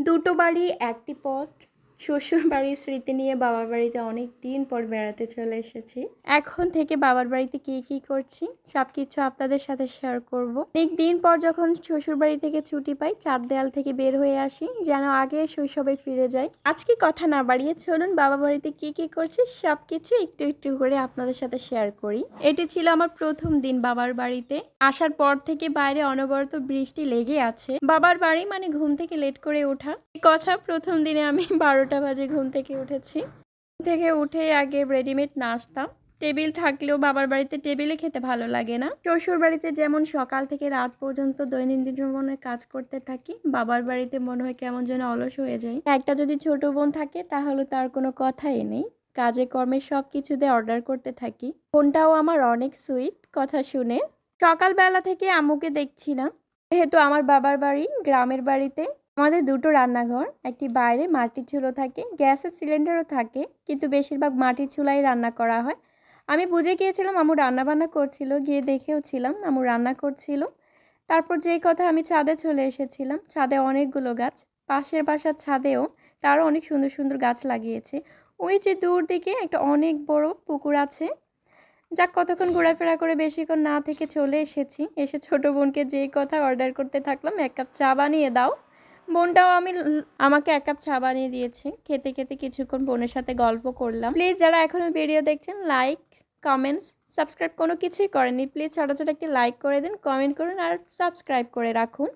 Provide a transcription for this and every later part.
দুটো বাড়ি একটি পথ। শ্বশুর বাড়ির স্মৃতি নিয়ে বাবার বাড়িতে অনেক দিন পর বেড়াতে চলে এসেছি। এখন থেকে বাবার বাড়িতে কি কি করছি সব কিছু আপনাদের সাথে শেয়ার করব। অনেক দিন পর যখন শ্বশুর বাড়ি থেকে ছুটি পাই চার দেয়াল থেকে বের হয়ে আসি, যেন আগে শৈশবে ফিরে যাই। আজকে কথা না বাড়িয়ে চলুন, বাবা বাড়িতে কি কি করছি সব কিছু একটু একটু করে আপনাদের সাথে শেয়ার করি। এটি ছিল আমার প্রথম দিন বাবার বাড়িতে। আসার পর থেকে বাইরে অনবরত বৃষ্টি লেগে আছে। বাবার বাড়ি মানে ঘুম থেকে লেট করে ওঠা। কথা প্রথম দিনে আমি বারোটা বাজে ঘুম থেকে উঠেছি। থেকে উঠে আগে রেডিমেড নাস্তা। টেবিল থাকলেও বাবার বাড়িতে টেবিলে খেতে ভালো লাগে না। শ্বশুর বাড়িতে যেমন সকাল থেকে রাত পর্যন্ত দৈনন্দিন জীবনে কাজ করতে থাকি, বাবার বাড়িতে মনে হয় কেমন যেন অলস হয়ে যায় একটা যদি ছোট বোন থাকে, তাহলে তার কোনো কথাই নেই। কাজে কর্মে সব কিছুতে অর্ডার করতে থাকি। ফোনটাও আমার অনেক সুইট কথা শুনে। সকালবেলা থেকে আম্মুকে দেখছি না। যেহেতু আমার বাবার বাড়ি, গ্রামের বাড়িতে আমাদের দুটো রান্নাঘর, একটি বাইরে মাটির চুলো থাকে, গ্যাসের সিলিন্ডারও থাকে, কিন্তু বেশিরভাগ মাটির চুলাই রান্না করা হয়। আমি বুঝে গিয়েছিলাম আমু রান্না বান্না করছিল, গিয়ে দেখেও ছিলাম আমু রান্না করছিল। তারপর যেই কথা আমি ছাদে চলে এসেছিলাম, ছাদে অনেকগুলো গাছ, পাশের বাসার ছাদেও তারও অনেক সুন্দর সুন্দর গাছ লাগিয়েছে। ওই যে দূর দিকে একটা অনেক বড় পুকুর আছে। যাক, কতক্ষণ ঘোরাফেরা করে বেশিক্ষণ না থেকে চলে এসেছি। এসে ছোট বোনকে যেই কথা অর্ডার করতে থাকলাম, এক কাপ চা বানিয়ে দাও। বোনটাও আমি আমাকে এক কাপ চা বানিয়ে দিয়েছে। খেতে খেতে কিছুক্ষণ বোনের সাথে গল্প করলাম। প্লিজ যারা এখনও ভিডিও দেখছেন লাইক কমেন্টস সাবস্ক্রাইব কোনো কিছুই করেনি প্লিজ ছোটো ছোটো একটি লাইক করে দিন কমেন্ট করুন আর সাবস্ক্রাইব করে রাখুন।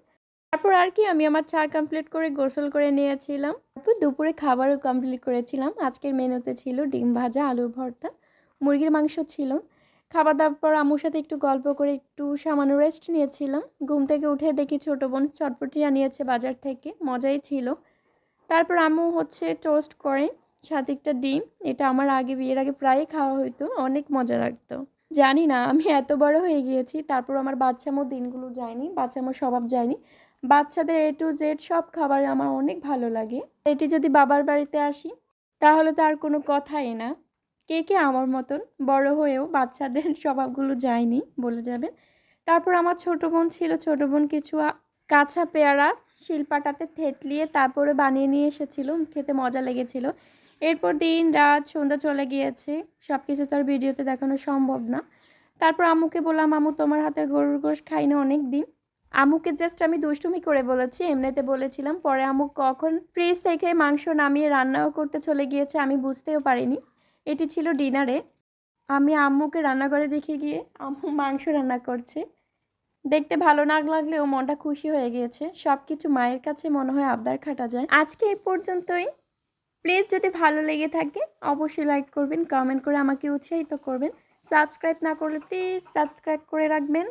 তারপর আর কি, আমি আমার চা কমপ্লিট করে গোসল করে নিয়েছিলাম। তারপর দুপুরে খাবারও কমপ্লিট করেছিলাম। আজকের মেনুতে ছিল ডিম ভাজা, আলুর ভর্তা, মুরগির মাংস ছিল। খাবার দাবার পর আম্মুর সাথে একটু গল্প করে একটু সামান্য রেস্ট নিয়েছিলাম। ঘুম থেকে উঠে দেখি ছোটো বোন চটপটি আনিয়েছে বাজার থেকে, মজাই ছিল। তারপর আম্মু হচ্ছে টোস্ট করে, সাথে একটা ডিম, এটা আমার আগে বিয়ের আগে প্রায়ই খাওয়া হতো অনেক মজা লাগতো। জানি না, আমি এত বড় হয়ে গিয়েছি, তারপর আমার বাচ্চামো দিনগুলো যায়নি, বাচ্চামো স্বভাব যায়নি। বাচ্চাদের এ টু জেড সব খাবার আমার অনেক ভালো লাগে। এটি যদি বাবার বাড়িতে আসি, তাহলে তো আর কোনো কথাই না। কে কে আমার মতন বড় হয়েও বাচ্চাদের স্বভাবগুলো যায়নি বলে যাবেন। তারপর আমার ছোট বোন ছিল, ছোট বোন কিছু কাঁচা পেয়ারা শিলপাটাতে থেতলিয়ে তারপরে বানিয়ে নিয়ে এসেছিল, খেতে মজা লেগেছিল। এরপর দিন রাত সন্ধ্যা চলে গিয়েছে সব কিছু তো আর ভিডিওতে দেখানো সম্ভব না। তারপর আমুকে বললাম আমু তোমার হাতের গরুর গোশ খাই না অনেক দিন আমুকে জাস্ট আমি দুষ্টুমি করে বলেছি, এমনিতে বলেছিলাম। পরে আমুক কখন ফ্রিজ থেকে মাংস নামিয়ে রান্নাও করতে চলে গিয়েছে, আমি বুঝতেও পারিনি। এটি ছিল ডিনারে। আমি আম্মুকে রান্নাঘরে দেখে গিয়ে আম্মু মাংস রান্না করছে। দেখতে ভালো না লাগলেও মনটা খুশি হয়ে গিয়েছে। সব কিছু মায়ের কাছে মনে হয় আবদার খাটা যায়। আজকে এই পর্যন্তই। প্লিজ যদি ভালো লেগে থাকে, অবশ্যই লাইক করবেন, কমেন্ট করে আমাকে উৎসাহিত করবেন। সাবস্ক্রাইব না করলে প্লিজ সাবস্ক্রাইব করে রাখবেন।